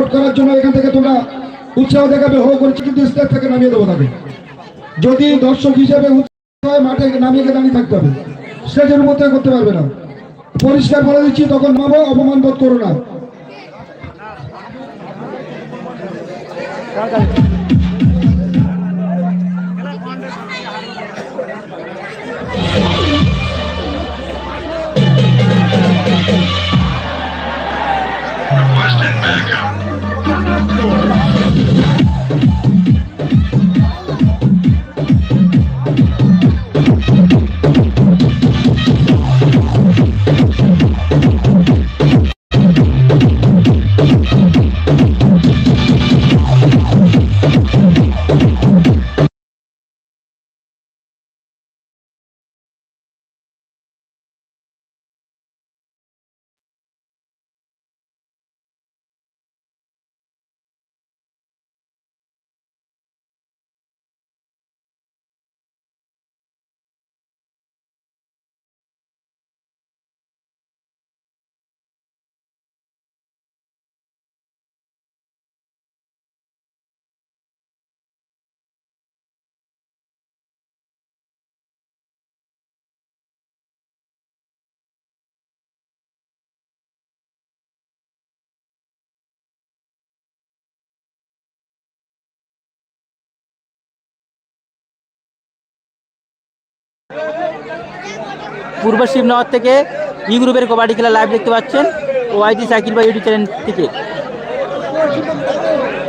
Support করার জন্য এখান থেকে তোমরা উৎসাহ দেখাবে, হো করছি কিন্তু স্টেজ থেকে নামিয়ে দেবো তাকে। যদি দর্শক হিসেবে হয়, মাঠে নামিয়ে দাঁড়িয়ে থাকতে হবে। স্টেজের মধ্যে করতে পারবে না। পরিষ্কার বলে দিচ্ছি, তখন নামো, অপমান বোধ করো না। পূর্ব শিবনগর থেকে ই গ্রুপের কবাডি খেলা লাইভ দেখতে পাচ্ছেন ওয়াইটি সাইকেল বা ইউটিউব চ্যানেল থেকে।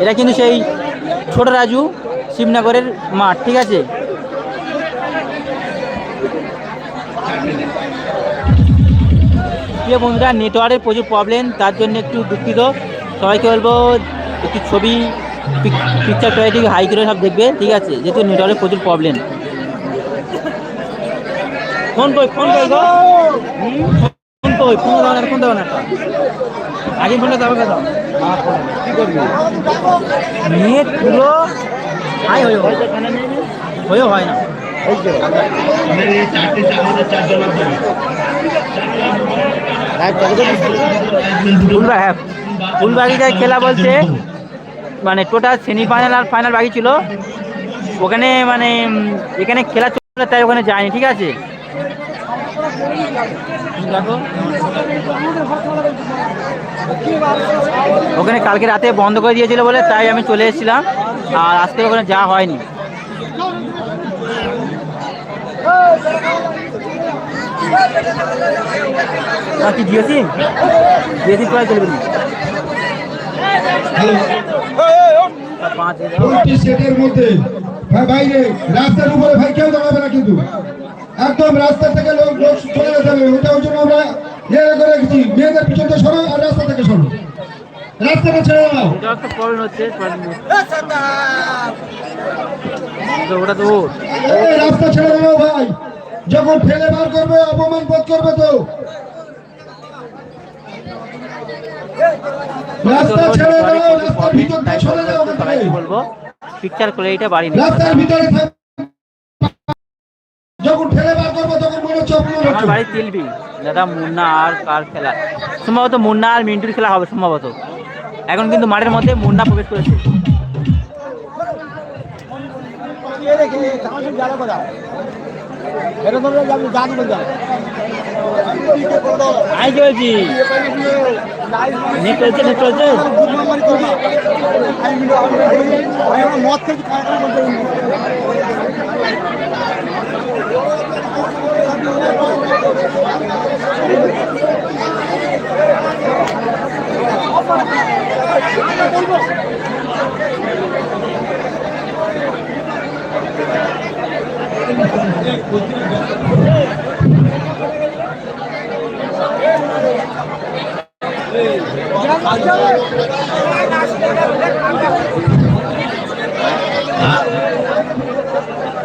এটা কিন্তু সেই ছোট রাজু শিবনগরের মাঠ, ঠিক আছে? প্রিয় বন্ধুরা, নেটওয়ার্কের প্রচুর প্রবলেম তার জন্য একটু দুঃখিত। সবাইকে বলব, একটু ছবি পিকচার কোয়ালিটি হাই করে সব দেখবে, ঠিক আছে? যেহেতু নেটওয়ার্কের প্রচুর প্রবলেম ফোন কই ফোন কই গো? ফোন কই, ফোন দাও না ফোন দাও না আগে ফোনটা দাও দাও। কি করবি নেট পুরো হাই হয়ে হয়ে। হয় না। ফুলবাগ হ্যাঁ। খেলা বলছে মানে টোটাল সেমিফাইনাল আর ফাইনাল বাকি ছিল। ওখানে মানে এখানে খেলা চলে তাই ওখানে যায়নি, ঠিক আছে? ওখানে কালকে রাতে বন্ধ করে দিয়েছিল বলে তাই আমি চলে এসেছিলাম। আর আজকে ওখানে যাওয়া হয়নি। কি জিও সিম কোথায় চলবে পাঁচ সেটের মধ্যে। ভাই বাইরে। রাস্তার উপরে ভাই, কেউ দাঁড়াবে না কিন্তু। একদম রাস্তা থেকে লোক লোক চলে যেতে হবে ওটা ওই জন্য আমরা ইয়ে করে রেখেছি, মেয়েদের পিছনটা সরো আর রাস্তা থেকে সরো। রাস্তাটা ছেড়ে দাও। এটা রাস্তা ছেড়ে দাও ভাই। যখন ফেলে বার করবে, অপমান বোধ করবে তো। রাস্তা ছেড়ে দাও, রাস্তার ভিতর দিয়ে যাও বলব পিকচার কোয়ালিটিটা বাড়ি রাস্তার ভিতরে থাক। যখন ফেলে বার করব তখন মনে হচ্ছে অপমান হচ্ছে। বাড়ি তিলবি দাদা মুন্না আর কার খেলা? সম্ভবত মুন্না আর মিন্টুর খেলা হবে সম্ভবত। এখন কিন্তু মাঠের মধ্যে মুন্না প্রবেশ করেছে। আই চলছি নেট চলছে নেট চলছে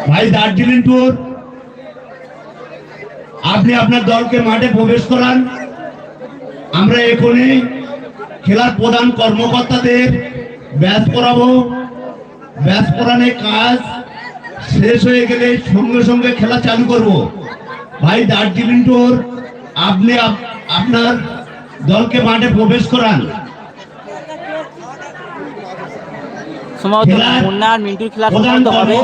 ভাই দার্জিলিং ট্যুর আপনি আপনার দলকে মাঠে প্রবেশ করান। আমরা এখনই খেলার প্রধান কর্মকর্তাদের ব্যাচ করাবো ব্যাচ করানোর কাজ শেষ হয়ে গেলে সঙ্গে সঙ্গে খেলা চালু করব। ভাই দার্জিলিং ট্যুর আপনি আপনার দলকে মাঠে প্রবেশ করান। সম্ভবত মুন্না আর মিন্টুর খেলা হবে।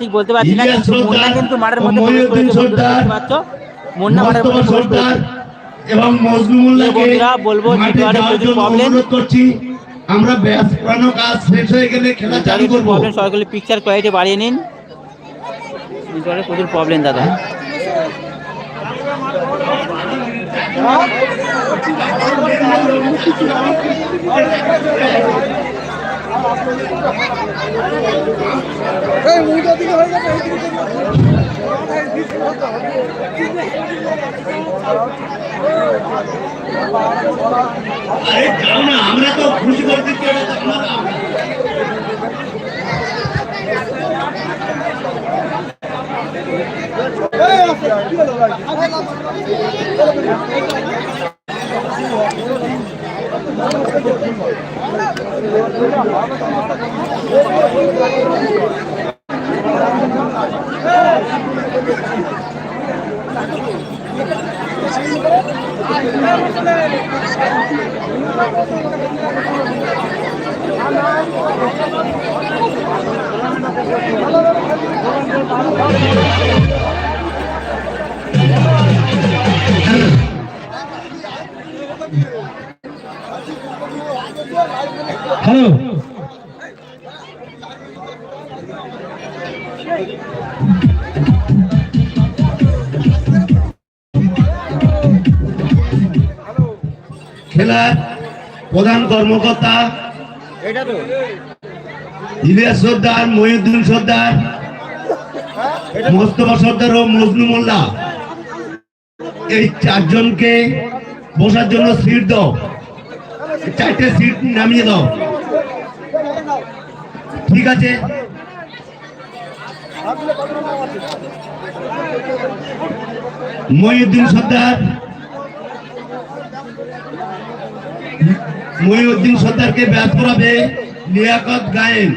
ঠিক বলতে পারছি না কিন্তু মুন্না কিন্তু মাঠের মধ্যে প্রবেশ করেছে মুন্না এবং মজনুমুল্লাহকে বলব নেটওয়ার্কে প্রচুর। অনুরোধ করছি আমরা ব্যাস পুরানো কাজ শেষ হয়ে গেলে খেলা চালু করব। প্রবলেম সরকারি পিকচার কোয়ালিটি বাড়িয়ে নিন। প্রচুর প্রবলেম দাদা। আরে আমরা তো খুশি করে দিচ্ছি। হ্যালো খেলার প্রধান কর্মকর্তা ইলিয়াস সর্দার মহিউদ্দিন সর্দার মোস্তফা সর্দার ও মজনু মোল্লা। এই চারজনকে বসার জন্য সিট দাও। চারটে সিট নামিয়ে দাও। ঠিক আছে? মহিউদ্দিন সর্দার মহিউদ্দিন সর্দারকে ব্যাট করাবে লিয়াকত গায়েন।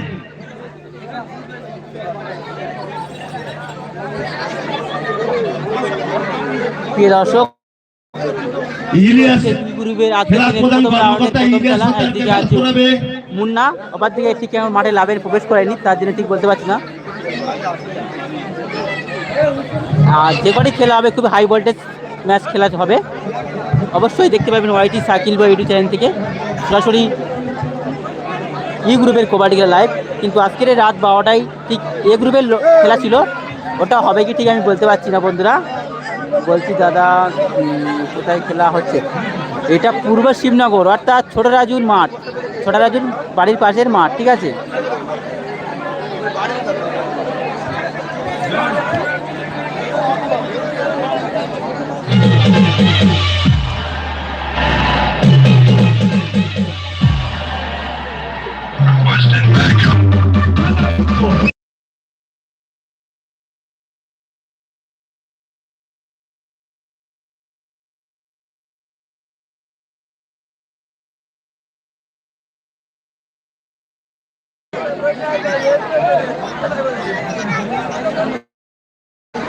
দর্শক গ্রুপের মুন্না ওপার দিকে ঠিক আমার মাঠে লাভের প্রবেশ করেনি তার জন্য ঠিক বলতে পারছি না। আর যে কটি খেলা হবে খুব হাই ভোল্টেজ ম্যাচ খেলা হবে। অবশ্যই দেখতে পাবেন ওয়াইটি সাইকেল বা ইউটিউব চ্যানেল থেকে। সরাসরি ই গ্রুপের কবাডি খেলা লাইভ কিন্তু আজকের রাত বারোটায় ঠিক এ গ্রুপের খেলা ছিল। ওটা হবে কি ঠিক আমি বলতে পারছি না বন্ধুরা। বলছি দাদা কোথায় খেলা হচ্ছে? এটা পূর্ব শিবনগর, অর্থাৎ ছোট রাজুর মাঠ। ছোট রাজুর বাড়ির পাশের মাঠ, ঠিক আছে?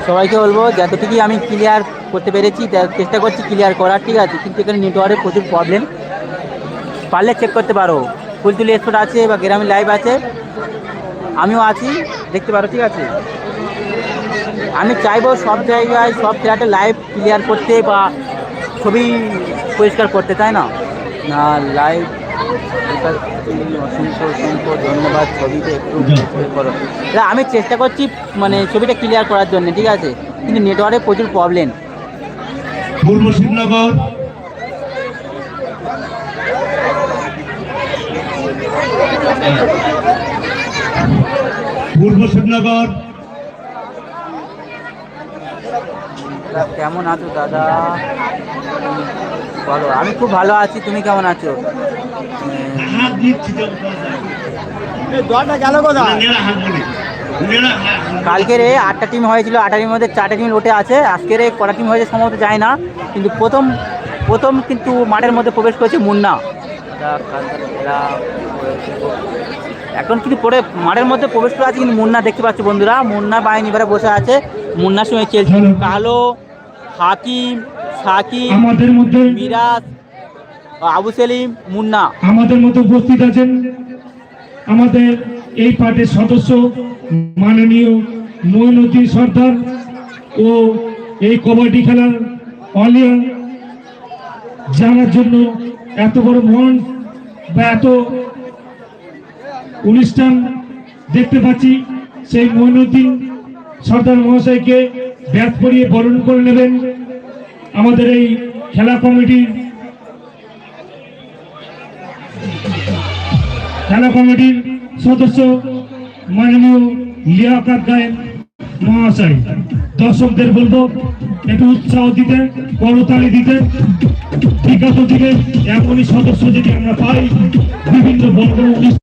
সবাইকে বলব যতটুকুই আমি ক্লিয়ার করতে পেরেছি চেষ্টা করছি ক্লিয়ার করার, ঠিক আছে? কিন্তু এখানে নেটওয়ার্কের প্রচুর প্রবলেম পারলে চেক করতে পারো। ফুলতুলি এক্সপোর্ট আছে বা গ্রামীণ লাইভ আছে আমিও আছি দেখতে পারো ঠিক আছে? আমি চাইব সব জায়গায় সব ফ্ল্যাটে লাইভ ক্লিয়ার করতে বা ছবি পরিষ্কার করতে তাই না? না লাইভ অসংখ্য অসংখ্য ধন্যবাদ ছবিটা একটু করো। আমি চেষ্টা করছি মানে ছবিটা ক্লিয়ার করার জন্য ঠিক আছে? কিন্তু নেটওয়ার্কে প্রচুর প্রবলেম পূর্ব শিবনগর পূর্ব শিবনগর কেমন আছো দাদা? বলো আমি খুব ভালো আছি তুমি কেমন আছো। কালকের আটটা টিম হয়েছিল আটটা টিমের মধ্যে চারটা টিম লোটে আছে আজকের কটা টিম হয়েছে সম্ভবত যায় না কিন্তু প্রথম প্রথম কিন্তু মাঠের মধ্যে প্রবেশ করেছে মুন্না। এখন কিন্তু পরে মাঠের মধ্যে প্রবেশ করে আছে কিন্তু মুন্না দেখতে পাচ্ছি বন্ধুরা। মুন্না বাহিনী এবারে বসে আছে। মুন্নার সঙ্গে খেলছে কালো হাকিম সাকিব আমাদের মধ্যে মিরাজ আবু সেলিম মুন্না। আমাদের মতো উপস্থিত আছেন আমাদের এই পার্টির সদস্য মাননীয় মঈনুদ্দিন সর্দার ও এই কবাডি খেলার অলিয়া জানার জন্য এত বড় মন বা এত অনুষ্ঠান দেখতে পাচ্ছি, সেই মঈনুদ্দিন সর্দার মহাশয়কে ব্যাট পরিয়ে বরণ করে নেবেন আমাদের এই খেলা কমিটির খেলা কমিটির সদস্য মাননীয় লিয়াকাত গায়েন। মহাশয়, দর্শকদের বলব, একটু উৎসাহ দিতে, করতালি দিতে। বিগত দিনে এমনই সদস্য যদি আমরা পাই, বিভিন্ন বড়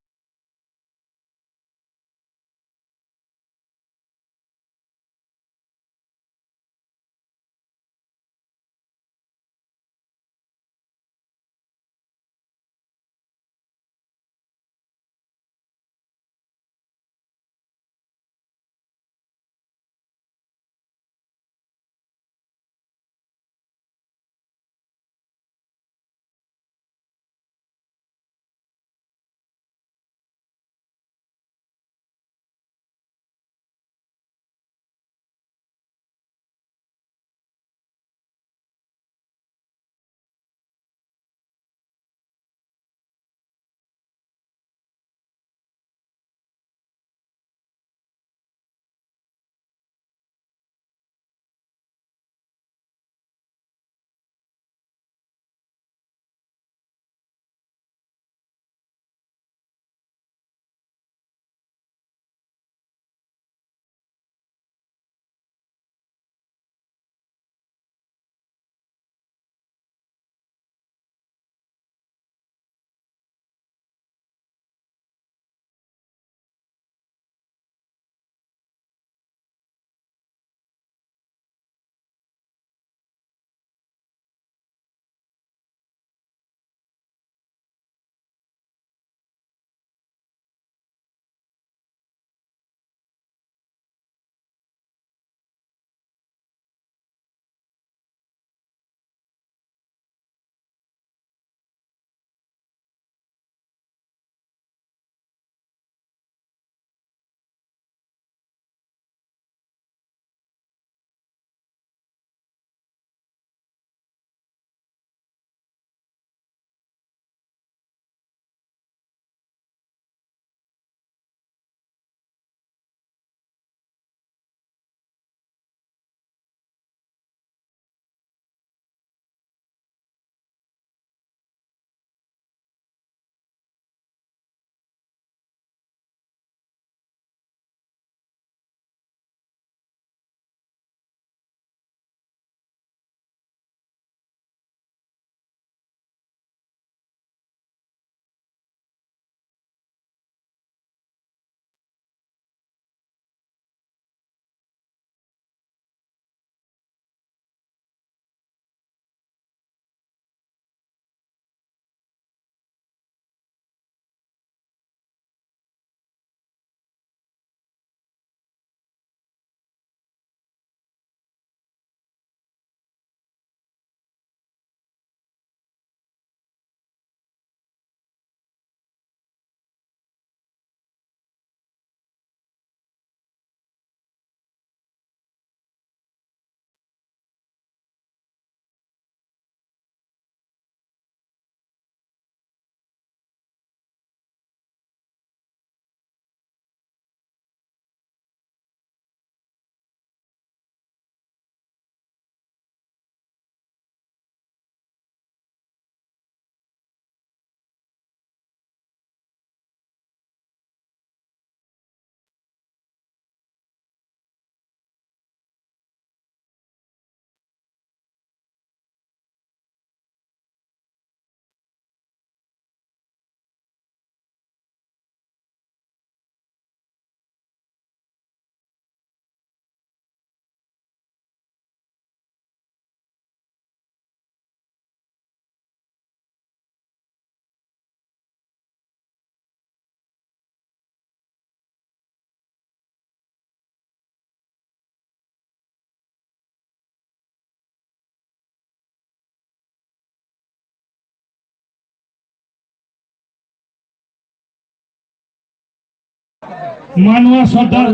মানোয়া সর্দার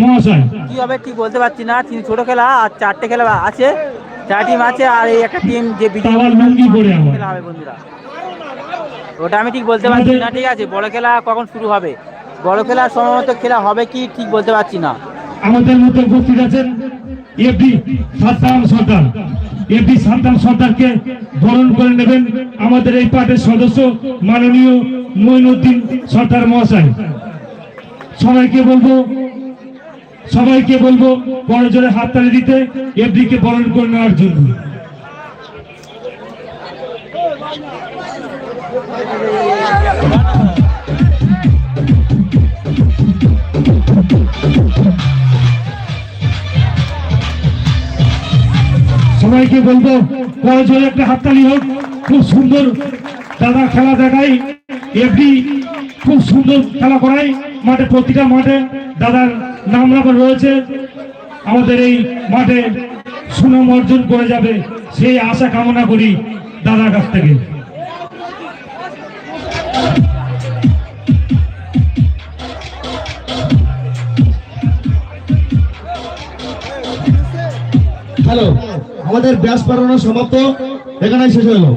মহাশয় কি হবে ঠিক বলতে পারছি না তিন ছোট খেলা আর চারটে খেলা আছে চার টিম আছে আর এই একটা টিম যে বিজয়ী। খেলা হবে বন্ধুরা। ওটা আমি ঠিক বলতে পারছি না ঠিক আছে বড় খেলা কখন শুরু হবে? বড় খেলা সম্ভবত খেলা হবে কি ঠিক বলতে পারছি না। আমাদের মধ্যে উপস্থিত আছেন এফডি সাদ্দাম সর্দার। এফডি সাদ্দাম সর্দারকে বরণ করে নেবেন আমাদের এই পার্টির সদস্য মাননীয় মঈনুদ্দিন সর্দার মহাশয়। সবাইকে বলব সবাইকে বলব বড় জোরে হাততালি দিতে এফডি কে বরণ করে নেওয়ার জন্য। সবাইকে বলব বড় জোরে একটা হাততালি হোক, খুব সুন্দর দাদা খেলা দেখাই এফডি খুব সুন্দর খেলা করাই মাঠে, প্রতিটা মাঠে দাদার নাম রাখা রয়েছে। আমাদের এই মাঠে সুনাম অর্জন করে যাবে সেই আশা কামনা করি দাদার কাছ থেকে। হ্যালো, আমাদের ব্যাস পারানো সমাপ্ত। এখানেই শেষ হলো।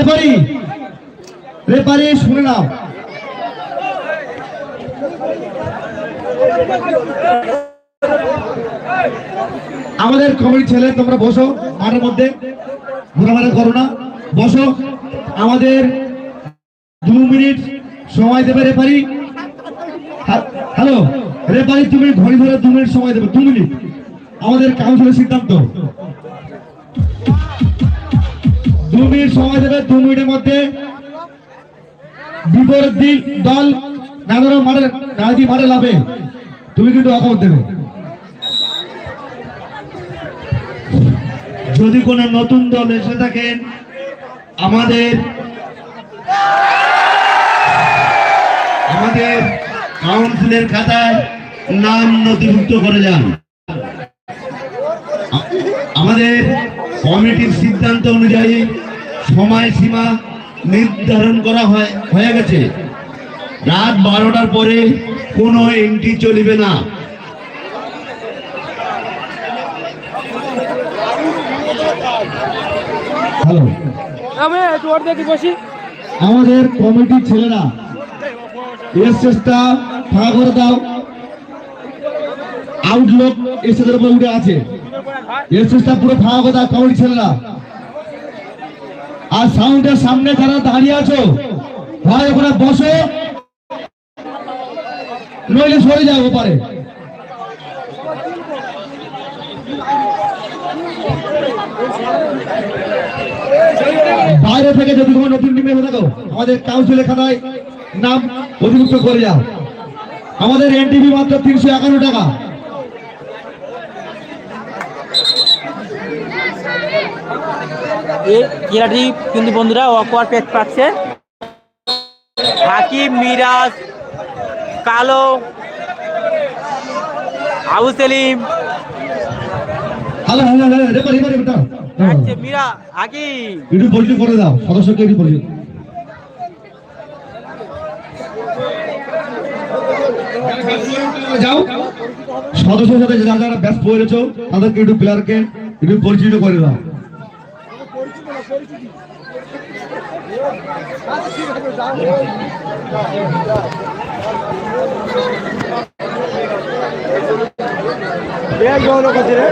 রেফারি রেফারি শুনে নাও। আমাদের কমিটি ছেলে তোমরা বসো মাঠের মধ্যে ঘোরাফেরা করো না। বসো আমাদের দু মিনিট সময় দেবে রেফারি। হ্যাঁ, হ্যালো রেফারি তুমি ঘড়ি ধরে দু মিনিট সময় দেবে দু মিনিট। আমাদের কাউন্সিলের সিদ্ধান্ত। দু মিনিটের মধ্যে। বিপরীত দল লাভে। তুমি কিন্তু দেবে। যদি কোনো নতুন দল এসে থাকেন আমাদের আমাদের কাউন্সিলের খাতায় নাম নথিভুক্ত করে যান আমাদের কমিটির সিদ্ধান্ত অনুযায়ী সময়সীমা নির্ধারণ করা হয় হয়ে গেছে। রাত বারোটার পরে কোনো এন্ট্রি চলিবে না। হ্যালো। আমাদের কমিটির ছেলেরা এর চেষ্টা ফাঁকা করে দাও। আউটলুক এসেদের উপরে উঠে আছে। এর চেষ্টা পুরো ফাঁকা করে দাও কমিটির ছেলেরা। আর সাউন্ডের সামনে যারা দাঁড়িয়ে আছো, ভাই, ওখানে বসো। নইলে সরে যাও পারে বাইরে থেকে যদি কোনো নতুন টিমে হয়ে থাকো, আমাদের কাউন্সিলের খাতায় নাম অধিভুক্ত করে যাও। আমাদের এনটিভি মাত্র তিনশো একান্ন টাকা। ক্রীড়াটি কিন্তু বন্ধুরা অকওয়ার পেজ পাচ্ছে। হাকিম মিরাজ কালো আবু সেলিম। মিরা হাকিম। একটু পরিচয় করে দাও সদস্যকে একটু পরিচয়। যাও। সদস্যের সাথে যারা যারা ব্যস্ত হয়েছ তাদেরকে একটু প্লেয়ারকে একটু পরিচিত করে দাও। ব্যাগ বড় কাছে রে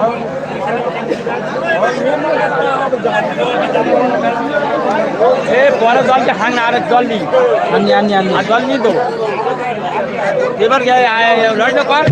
Thank you. এ পরে জলকে হাং না আর জল নি আনি আনি আনি আর জল নি তো এবার লড়াইটা কর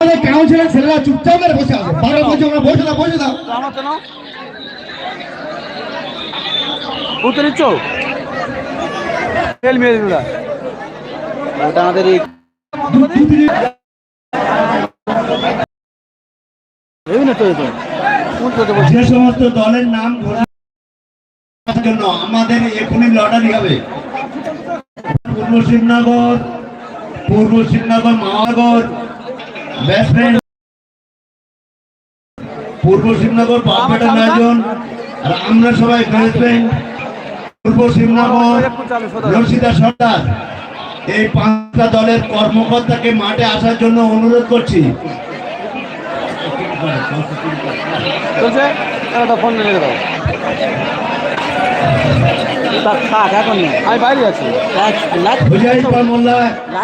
আমাদের কাউন্সিলর ছেলেরা চুপচাপ মেরে বসে আছে? বারো বছর আমরা বসে দাও বসে দাও তো আমার উত্তর নিচ্ছ তেল মেরে দিল ওটা আমাদের যে সমস্ত দলের নাম ঘোষণার জন্য আমাদের এখনই লটারি হবে। পূর্ব শিবনগর পূর্ব শিবনগর মহানগর ব্যাটসম্যান পূর্ব শিবনগর বাপেটা নয়জন আর আমরা সবাই ব্যাটসম্যান পূর্ব শিবনগর রশিদা সর্দার। এই পাঁচটা দলের কর্মকর্তাকে মাঠে আসার জন্য অনুরোধ করছি। আমি বাইরে আছি।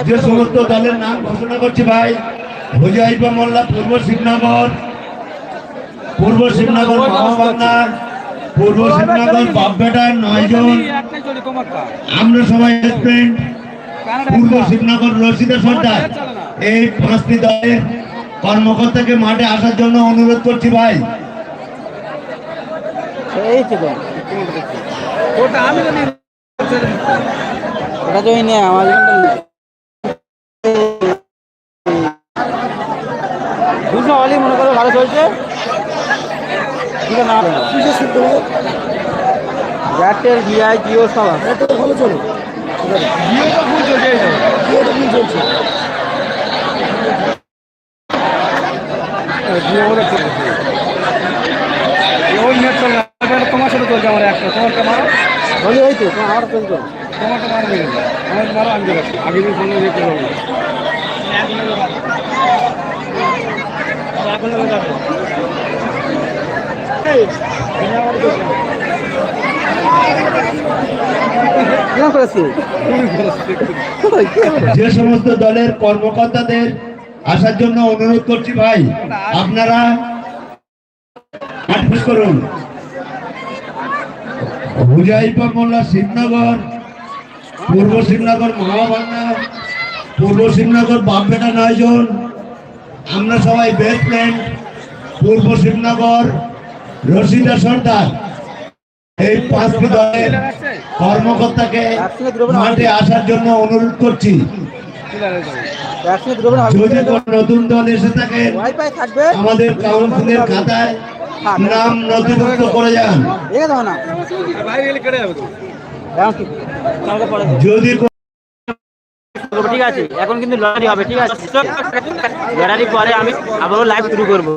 যে সমস্ত দলের নাম ঘোষণা করছি ভাই। হুজাইফা মোল্লা পূর্ব শিবনগর। পূর্ব শিবনগর মহাবাংলা পূর্ব শিবনগর বাপবেটা নয়জন। আমরা সবাই স্টুডেন্ট। পূর্ব শিবনগর রশিদা সর্দার। এই পাঁচটি দলের কর্মকর্তাকে মাঠে আসার জন্য অনুরোধ করছি ভাই। ওটা আমি ওটা তো আমার ভালো চলছে দুটো এয়ারটেল ভিআই জিও সব আছে। ভালো চলে। জিওটা ফুল চলছে। জিওটা ফুল চলছে। জিও চলছে। ওই নেট চলে তোমার সাথে চলছে আমার একটা। তোমারটা মারো। ওই তো তোমার আমার চলছে। তোমারটা মারো দেখে আমার মারো আমি আগে দিন ফোনে দেখতে পাবো যে সমস্ত দলের কর্মকর্তাদের আসার জন্য অনুরোধ করছি ভাই, আপনারা করুন। হুজাইফা মোল্লা শিবনগর, পূর্ব শিবনগর মহাবাংলা পূর্ব শিবনগর বাপবেটা নয়জন আমরা সবাই বেসমেন্ট পূর্ব শিবনগর রশিদা সর্দার। এই পাঁচটি দলের কর্মকর্তাকে মাঠে আসার জন্য অনুরোধ করছি। যদি কোনো নতুন দল এসে থাকে আমাদের কাউন্সিলের খাতায় নাম নথিভুক্ত করে যান। যদি ঠিক আছে? এখন কিন্তু লড়াই হবে ঠিক আছে? লড়াই পরে আমি আবারও লাইভ শুরু করব।